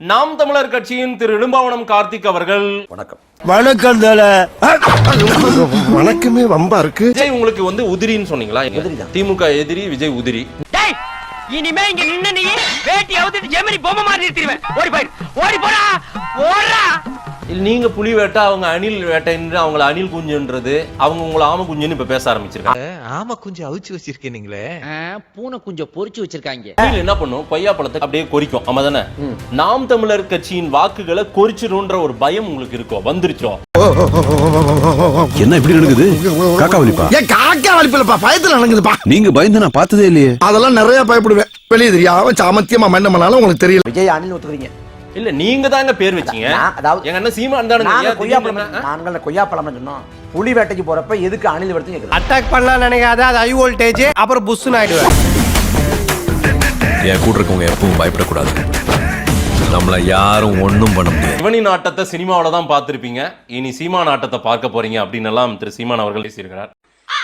நாம் தமிழர் கட்சியின் திரு இடும்பாவனம் கார்த்திக் அவர்கள். வணக்கம். வணக்கம் தல வணக்கமே வம்பா இருக்கு. விஜய் உங்களுக்கு வந்து உதிரின்னு சொன்னீங்களா. திமுக எதிரி விஜய் உதிரி. டேய் இனிமே இங்க நின்னு நீ வேட்டி அவுத்துட்டு ஜெமினி பொம்மை மாதிரி நிறுத்திடுவேன். ஓடி போயிடு ஓடி போடா. ஓடுறா. நீங்க புலி வேட்டை அவங்க அணில் வேட்டைன்னு அவங்கள அணில் குஞ்சுன்றது அவங்க உங்களை ஆம குஞ்சுன்னு இப்ப பேச ஆரம்பிச்சிருக்காங்க. ஆமா கொஞ்சம் அவிச்சு வச்சிருக்கீங்களே பூனை குஞ்சம் பொரிச்சு வச்சிருக்காங்க. அணில் என்ன பண்ணும்? கொய்யா பழத்தை அப்படியே கொறிக்கும். ஆமா தானே? நாம் தமிழர் கட்சியின் வாக்குகளை கொறிச்சிருன்ற ஒரு பயம் உங்களுக்கு இருக்கோ? வந்துருச்சோ? என்ன இப்படி நடக்குது? காக்கா வலிப்பா? ஏன் காக்கா வலிப்பில்லப்பா. பயத்துல நடக்குதுப்பா. நீங்க பயந்து நான் பார்த்ததே இல்லையே. அதெல்லாம் நிறைய பயப்படுவேன். வெளியே தெரியாம சாமத்தியமா மண்ண பண்ணாலும் உங்களுக்கு தெரியல. விஜய் அணில் ஒத்துக்கிறீங்க. இல்ல நீங்க தாங்க பேர் வச்சீங்க. அதாவது- எங்க அண்ணன் சீமான் தானுங்க. நாங்க ஏன் கொய்யாப்பழம்? நாங்கள் சொன்னோம். புலி வேட்டைக்கு போறப்ப எதுக்கு அணில் வருதுன்னு கேக்குறேன் அட்டாக் பண்ணலாம் நினைக்காத அது ஹை வோல்டேஜ் அப்புறம் புஷ்னு ஆயிடுவேன். என் கூட இருக்கவங்க எப்பவும் பயப்படக்கூடாது. நம்மள யாரும் ஒண்ணும் பண்ண முடியாது. சிவனின் ஆட்டத்தை சினிமாவில தான் பார்த்திருப்பீங்க. இனி சீமான் ஆட்டத்தை பார்க்க போறீங்க அப்படின்னு எல்லாம் திரு சீமான் அவர்கள் பேசியிருக்கிறார்.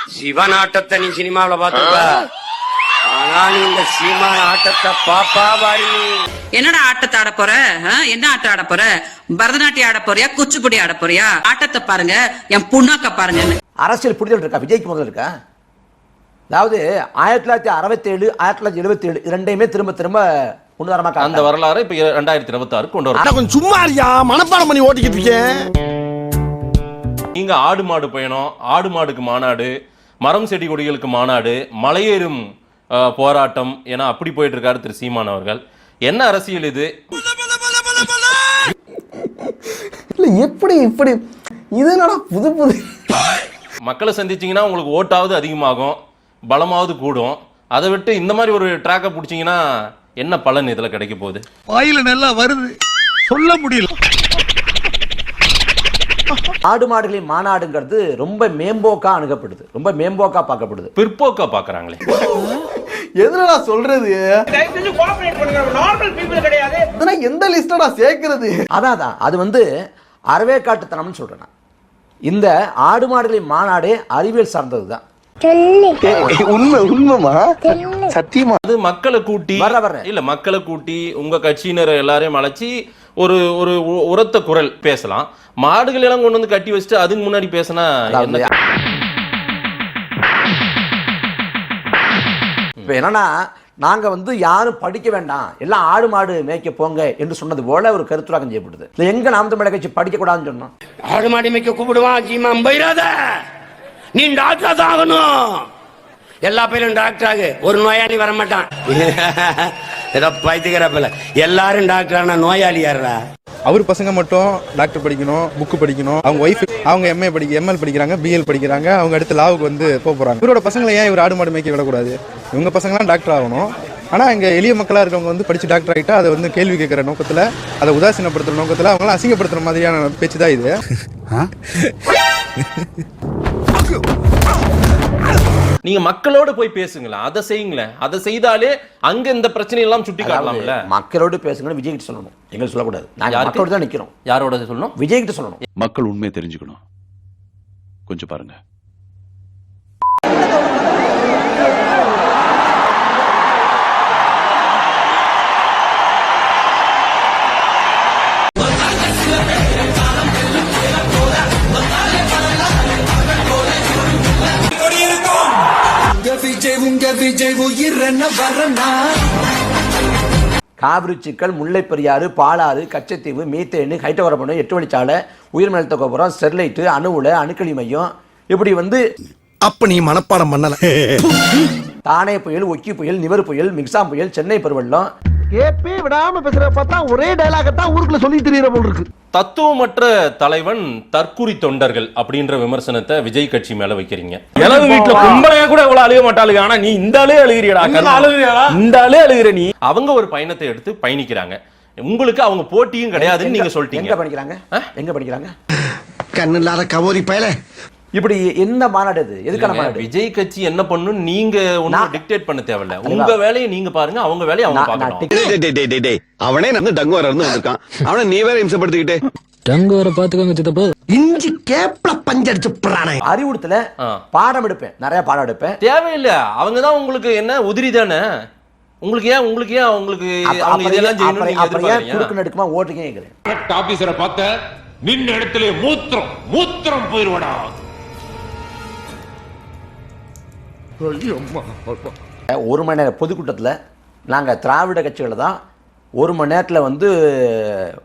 சிவன் ஆட்டத்தை நீ சினிமாவில பாத்துருக்க ஆனா நீ இந்த சீமான ஆட்டத்தை பாப்பா பாரு நீ. என்னடா ஆட்டத்தை ஆட போற? என்ன ஆட்டம் ஆட போற? பரதநாட்டியம் ஆட போறியா? குச்சிப்புடி ஆட போறியா? ஆட்டத்தை பாருங்க என் புண்ணாக்க பாருங்க அரசியல் புரிதல் இருக்கா? விஜய்க்கு முதல்ல இருக்கா? அதாவது ஆயிரத்தி தொள்ளாயிரத்தி அறுபத்தி ஏழு ஆயிரத்தி தொள்ளாயிரத்தி எழுபத்தி ஏழு ரெண்டையுமே திரும்ப திரும்ப முன்னுதாரணமா அந்த. வரலாறு இப்ப ரெண்டாயிரத்தி இருபத்தி ஆறு கொண்டு வரும் கொஞ்சம் சும்மா இருக்கியா? மனப்பாடம் பண்ணி ஓட்டிக்கிட்டு இருக்கேன். நீங்க ஆடு மாடு பயணம் ஆடு மாடுக்கு மாநாடு மரம் செடி கொடிகளுக்கு மாநாடு மலையேறும் போராட்டம். என அப்படி போயிட்டு இருக்காரு திரு சீமான் அவர்கள். என்ன அரசியல் இது? இல்ல எப்படி இப்படி? இது என்னடா புது புது? மக்களை சந்திச்சீங்கன்னா உங்களுக்கு ஓட்டாவது அதிகமாகும் பலமாவது கூடும். அதை விட்டு இந்த மாதிரி ஒரு ட்ராக்கை பிடிச்சீங்கன்னா என்ன பலன் இதுல கிடைக்க போகுது? வாயில நல்லா வருது. சொல்ல முடியல. ஆடு மாடுகளின் மாநாடுங்கிறது ரொம்ப மேம்போக்கா அணுகப்படுது. ரொம்ப மேம்போக்கா பார்க்கப்படுது. பிற்போக்கா பாக்குறாங்களே எதுலடா சொல்றது? நார்மல் பீப்புள் கிடையாது. இதெல்லாம் எந்த லிஸ்டடா சேர்க்கிறது? அதான் அதான். அது வந்து அறவேக்காட்டுத்தனம்னு சொல்றேன் நான். இந்த ஆடு மாடுகளின் மாநாடு அறிவியல் சார்ந்தது தான் உண்மை உண்மைமா சத்தியமா? அது மக்களை கூட்டி. இல்ல மக்களை கூட்டி உங்க கட்சியினர் எல்லாரையும் அழைச்சி ஒரு ஒரு உரத்த குரல் பேசலாம். மாடுகள் எல்லாம் கொண்டு வந்து கட்டி வச்சுட்டு அதுக்கு முன்னாடி பேசினா இப்ப என்னன்னா நாங்க வந்து யாரும் படிக்க வேண்டாம். எல்லாம் ஆடு மாடு மேய்க்க போங்க என்று சொன்னது போல ஒரு கருத்துராக்கம் செய்யப்படுது இல்ல எங்க நாம் தமிழக கட்சி படிக்க கூடாதுன்னு சொன்னோம். ஆடு மாடி மேய்க்க கூப்பிடுவான் சீமான் போயிடாத நீ டாக்டர் தான் ஆகணும். எல்லா பேரும் டாக்டர் ஆகு. ஒரு நோயாளி வர மாட்டான் ஏதோ பைத்துக்கிறப்பல எல்லாரும் டாக்டர் ஆனா நோயாளி யாரா அவர் பசங்க மட்டும் டாக்டர் படிக்கணும் புக்கு படிக்கணும். அவங்க ஒய்ஃப் அவங்க எம்ஏ படிக்க எம்எல் படிக்கிறாங்க பிஎல் படிக்கிறாங்க. அவங்க அடுத்து லாவுக்கு வந்து போக போறாங்க. இவரோட பசங்களை ஏன் இவர் ஆடு மாடு மேய்க்க விடக்கூடாது? இவங்க பசங்களாம் டாக்டர் ஆகணும். ஆனா இங்க எளிய மக்களா இருக்கவங்க வந்து படிச்சு டாக்டர் ஆகிட்டா அதை வந்து கேள்வி கேட்கிற நோக்கத்துல அதை உதாசீனப்படுத்துற நோக்கத்துல அவங்களாம் அசிங்கப்படுத்துற மாதிரியான பேச்சு தான் இது நீங்க மக்களோட போய் பேசுங்களேன். அதை செய்யுங்களேன். அதை செய்தாலே அங்க இந்த பிரச்சனை எல்லாம் சுட்டி காட்டலாம்ல. மக்களோடு பேசுங்கன்னு விஜய் கிட்ட சொல்லணும். எங்களுக்கு சொல்லக்கூடாது. நாங்க? மக்களோடு தான் நிக்கிறோம். யாரோட சொல்லணும்? விஜய் கிட்ட சொல்லணும். மக்கள் உண்மையை தெரிஞ்சுக்கணும். கொஞ்சம் பாருங்க. காவிரி சிக்கல் முல்லை பெரியாறு பாலாறு கச்சத்தீவு மீத்தேனு ஹைட்டவரப்பணம் எட்டு வழிச்சாலை உயிர்மேலத்த கோபுரம் ஸ்டெர்லைட்டு அணு உலை அணுக்களி மையம். இப்படி வந்து அப்ப நீ மனப்பாடம் பண்ணல. தானே புயல் ஒக்கி புயல் நிவர் புயல் மிக்சாம் புயல் சென்னை பெருவெள்ளம். கேப்பே விடாம பேசுற பார்த்தா ஒரே டயலாக தான் ஊருக்குள்ள சொல்லி தெரியற போல் இருக்கு. தத்துவமற்ற தலைவன் தற்குறி தொண்டர்கள் அப்படின்ற விமர்சனத்தை விஜய் கட்சி மேல வைக்கிறீங்க. இளவு வீட்டுல கும்பலையா கூட இவ்வளவு அழுக மாட்டாளுங்க. ஆனா நீ இந்த ஆளே அழுகிறியடா இந்த ஆளே அழுகிற நீ. அவங்க ஒரு பயணத்தை எடுத்து பயணிக்கிறாங்க. உங்களுக்கு அவங்க போட்டியும் கிடையாதுன்னு நீங்க எங்க சொல்லிட்டீங்க படிக்கிறாங்க எங்க படிக்கிறாங்க? கண்ணு இல்லாத கவோரி பயல. இப்படி என்ன மாநாடு இது? எதுக்கான மாநாடு? விஜய் கட்சி என்ன பண்ணும் நீங்க ஒன்னும் டிக்டேட் பண்ண தேவையில்ல. உங்க வேலையை நீங்க பாருங்க அவங்க வேலையை அவங்க டிக்- அவனே வந்து டங்குவர இருந்து வந்திருக்கான். அவனை நீ வேற இம்சப்படுத்திக்கிட்டே. டங்கு வர பாத்துக்கோங்க சித்தப்பா. இஞ்சி கேப்ல பஞ்சடிச்சு பிரானே அறிவுறுத்தல. பாடம் எடுப்பேன். நிறைய பாடம் எடுப்பேன். தேவையில்ல. அவங்க தான் உங்களுக்கு என்ன உதிரி தானே? உங்களுக்கு ஏன் உங்களுக்கு ஏன் உங்களுக்கு அவங்க இதெல்லாம் செய்யணும் நீங்க அப்புறம் ஏன் எதிர்பார்க்கறீங்க? குறுக்கு நடுக்குமா ஓட்டுக்கே கேட்குறேன் ஆபீசரை பார்த்த நின்ன இடத்துல மூத்திரம் மூத்திரம் போயிருவடா. ஒரு மணி நேரம் பொதுக்கூட்டத்தில் நாங்கள் திராவிட கட்சிகளை தான் ஒரு மணி நேரத்தில் வந்து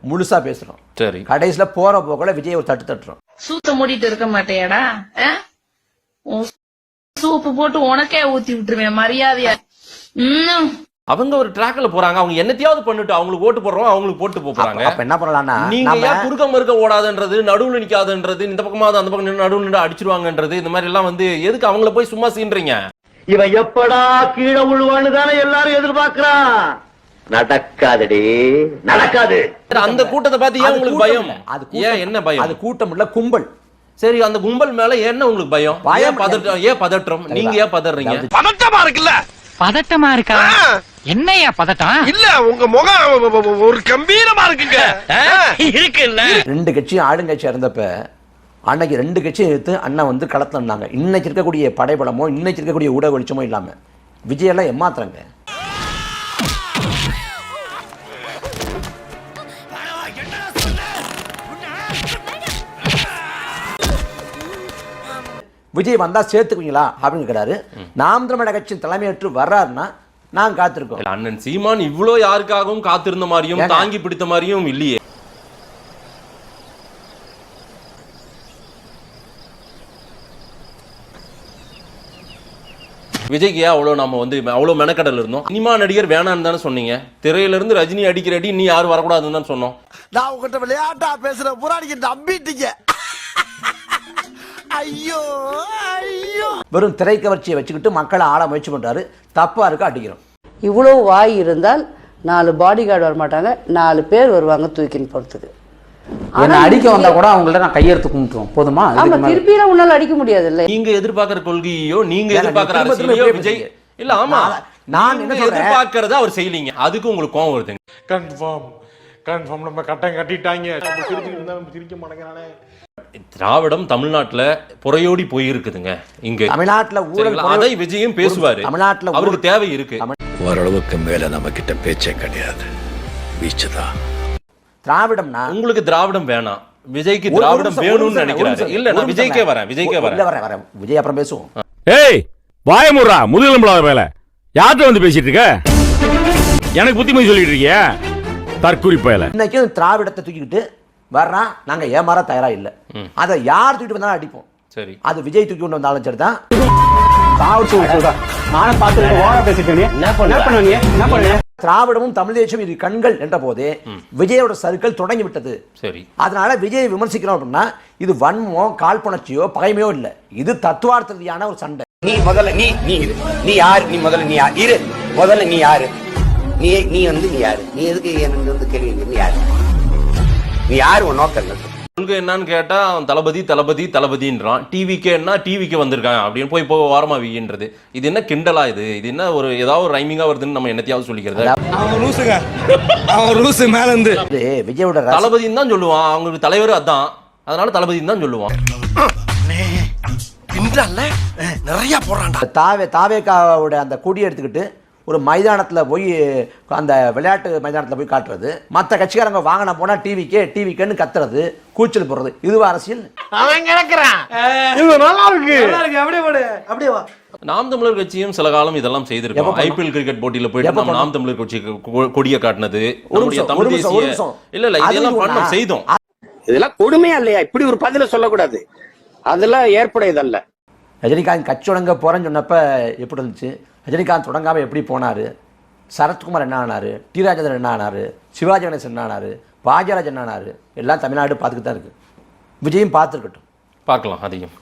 முழுசாக பேசுகிறோம் சரி. கடைசியில் போகிற போக்கில் விஜய் ஒரு தட்டு தட்டுறோம். சூத்த மூடிட்டு இருக்க மாட்டேடா சூப்பு போட்டு உனக்கே ஊத்தி விட்டுருவேன் மரியாதையா. இன்னும் அவங்க ஒரு ட்ராக்ல போறாங்க. அவங்க என்னத்தையாவது பண்ணிட்டு அவங்களுக்கு ஓட்டு போடுறோம் அவங்களுக்கு போட்டு போறாங்க. அப்ப என்ன பண்ணலாம்னா நீங்க ஏன் குறுக்க மறுக்க ஓடாதுன்றது நடுவுல நிக்காதுன்றது இந்த பக்கமாவது அந்த பக்கம் நின்னு நடுவுல நின்று அடிச்சிருவாங்கன்றது இந்த மாதிரி எல்லாம் வந்து எதுக்கு அவங்கள போய் சும்மா சீன்றீங்க இவன் எப்படா கீழே விழுவான்னு தானே எல்லாரும் எதிர்பார்க்கறான். நடக்காதடி நடக்காது. அந்த கூட்டத்தை பார்த்து ஏன் உங்களுக்கு பயம்? இல்ல. அது ஏன். என்ன பயம்? அது கூட்டம் இல்ல கும்பல். சரி அந்த கும்பல் மேல என்ன உங்களுக்கு பயம்? பயம் ஏன் பதட்டம் ஏன் பதற்றம்? நீங்க ஏன் பதறீங்க? பதட்டமா இருக்குல்ல? பதட்டமா இருக்கா? என்னையா பதட்டம்? இல்ல உங்க முகம் ஒரு கம்பீரமா இருக்குங்க. இருக்குல்ல ரெண்டு கட்சியும் ஆளுங்கட்சியா இருந்தப்ப அன்னைக்கு ரெண்டு கட்சியும் எடுத்து அண்ணன் வந்து களத்துல இருந்தாங்க இன்னைக்கு இருக்கக்கூடிய படைபலமோ இன்னைக்கு இருக்கக்கூடிய ஊடக வெளிச்சமோ இல்லாம. விஜய் எல்லாம் ஏமாத்துறாங்க. விஜய் வந்தா சேர்த்துக்குவீங்களா அப்படின்னு கேட்டாரு நாம் தமிழக கட்சியின் தலைமையேற்று வர்றாருன்னா நான் காத்திருக்கோம். அண்ணன் சீமான் இவ்ளோ யாருக்காகவும் காத்திருந்த மாதிரியும்? தாங்கி பிடித்த மாதிரியும் இல்லையே. விஜய்க்கு ஏன் அவ்வளோ நம்ம வந்து அவ்வளோ மெனக்கடல் இருந்தோம்? சினிமா நடிகர் வேணான்னு தானே சொன்னீங்க. திரையில இருந்து ரஜினி அடிக்கிற அடி நீ யாரும் வரக்கூடாதுன்னு தான் சொன்னோம். நான் உங்ககிட்ட விளையாட்டா பேசுற பூரா நீங்க நம்பிட்டீங்க. ஐயோ ஐயோ. வெறும் திரைக்கவர்ச்சியை வச்சுக்கிட்டு மக்களை ஆள முயற்சி பண்றாரு. தப்பா இருக்கு அடிக்கிறோம். இவ்வளவு வாய் இருந்தால் நாலு பாடி கார்டு வர மாட்டாங்க நாலு பேர் வருவாங்க தூக்கின்னு போறதுக்கு. என்ன அடிக்க வந்தா கூட அவங்கள்ட்ட நான் கையெடுத்து கும்பிட்டுருவோம். போதுமா? ஆமா மேல- திருப்பியெல்லாம் உன்னால அடிக்க முடியாது இல்ல நீங்க எதிர்பார்க்கிற கொள்கையோ நீங்க எதிர்பார்க்கிற அரசியலையோ விஜய். இல்ல ஆமா. நான் என்ன? எதிர்பார்க்கறத அவர் செய்யலீங்க. அதுக்கு உங்களுக்கு கோவம் வருதுங்க. கன்ஃபார்ம் கன்ஃபார்ம் நம்ம கட்டம் கட்டிட்டாங்க. நம்ம சிரிச்சுட்டு இருந்தா நம்ம சிரிக்க மாட்டேங்கிறானே. திராவிடம் தமிழ்நாட்டுல புறையோடி போயிருக்குதுங்க. இங்க. தமிழ்நாட்டுல ஊழல் சரிங்களா? அதை விஜயும் பேசுவாரு. தமிழ்நாட்டுல அவருக்கு தேவை இருக்கு. ஓரளவுக்கு மேல நம்ம கிட்ட பேச்சே கிடையாது. வீச்சுதான் திராவிடம்னா உங்களுக்கு திராவிடம் வேணாம். விஜய்க்கு ஒரு- ஒரு திராவிடம் நிமிஷம், ஒரு வேணும்னு நிமிஷம், ஒரு நினைக்கிறாரு நிமிஷம், இல்ல ஒரு நான் நிமிஷம் விஜய்க்கே. வரேன் விஜய்க்கே இல்ல வரேன். வரேன் வரேன் விஜய் அப்புறம் பேசுவோம். ஏய் வாயமுறா முதுகெலும்புலாத வேலை. யார்கிட்ட வந்து பேசிட்டு இருக்க? எனக்கு புத்திமதி சொல்லிட்டு இருக்கியா? தற்குறி பயல. இன்னைக்கும் திராவிடத்தை தூக்கிக்கிட்டு வர்றான் நாங்க ஏமாற தயாரா இல்ல. அதை யார் தூக்கிட்டு வந்தாலும் அடிப்போம். சரி. அது விஜய் தூக்கி கொண்டு வந்தாலும் சரி தான் திராவிடமும் தமிழ் தேசமும் இரு கண்கள் என்ற போதே விஜயோட சருக்கள் தொடங்கி விட்டது சரி. அதனால விஜயை விமர்சிக்கிறோம் அப்படின்னா இது வன்மோ காழ்ப்புணர்ச்சியோ பகைமையோ இல்ல. இது தத்துவார்த்த ரீதியான ஒரு சண்டை. நீ முதல்ல நீ நீ இரு. நீ யாரு? நீ முதல்ல நீ யார்? இரு. முதல்ல நீ யாரு? நீ நீ வந்து நீ யாரு? நீ எதுக்கு எனக்கு வந்து கேள்வி? நீ யாரு? நீ யாரு உன் நோக்கம் என்னன்னு கேட்டா அவன் தளபதி தளபதி தளபதின்றான். டிவிக்கு என்ன? டிவிக்கு வந்திருக்கான் அப்படின்னு போய் போய் வாரமா வீன்றது இது என்ன கிண்டலா இது? இது என்ன ஒரு ஏதாவது ஒரு ரைமிங்கா வருதுன்னு நம்ம என்னத்தையாவது சொல்லிக்கிறது? அவன் லூசுங்க அவன் லூசு மேல இருந்து விஜயோட தளபதின்னு தான் சொல்லுவான். அவங்களுக்கு தலைவர் அதான். அதனால தளபதின்னு தான் சொல்லுவான். நிறைய போறான்டா. தாவே தாவேக்காவோட அந்த கொடி எடுத்துக்கிட்டு ஒரு மைதானத்தில் போய் அந்த விளையாட்டு மைதானத்தில் போய் காட்டுறது. மற்ற கட்சிக்காரங்க வாங்கின போனால் டிவிக்கே டிவிக்கேன்னு கத்துறது கூச்சல் போடுறது. இதுவா அரசியல்? அவன் கிடக்குறான். இது நல்லா இருக்கு. அப்படியே போடு. அப்படியே வா. நாம் தமிழர் கட்சியும் சில காலம் இதெல்லாம் செய்திருக்கோம்? ஐபிஎல் கிரிக்கெட் போட்டியில போயிட்டு நம்ம நாம்? தமிழர் கட்சி கொடியை காட்டினது. ஒரு நம்முடைய தமிழ் தேசிய. இல்ல இல்ல இதெல்லாம்? பண்ணோம் செய்தோம். இதெல்லாம் கொடுமையா இல்லையா? இப்படி ஒரு பதில சொல்லக்கூடாது. அதெல்லாம் ஏற்புடையதல்ல. ரஜினிகாந்த் கட்சி தொடங்க போகிறேன்னு சொன்னப்ப எப்படி இருந்துச்சு? ரஜினிகாந்த் தொடங்காமல் எப்படி போனார்? சரத்குமார் என்ன ஆனாரு? டி ராஜேந்திரன் என்ன ஆனார்? சிவாஜி கணேசன் என்ன ஆனாரு? பாஜராஜ் என்ன ஆனாரு? எல்லாம் தமிழ்நாடு பார்த்துக்கிட்டு தான் இருக்குது விஜயும் பார்த்துருக்கட்டும். பார்க்கலாம் அதிகம்.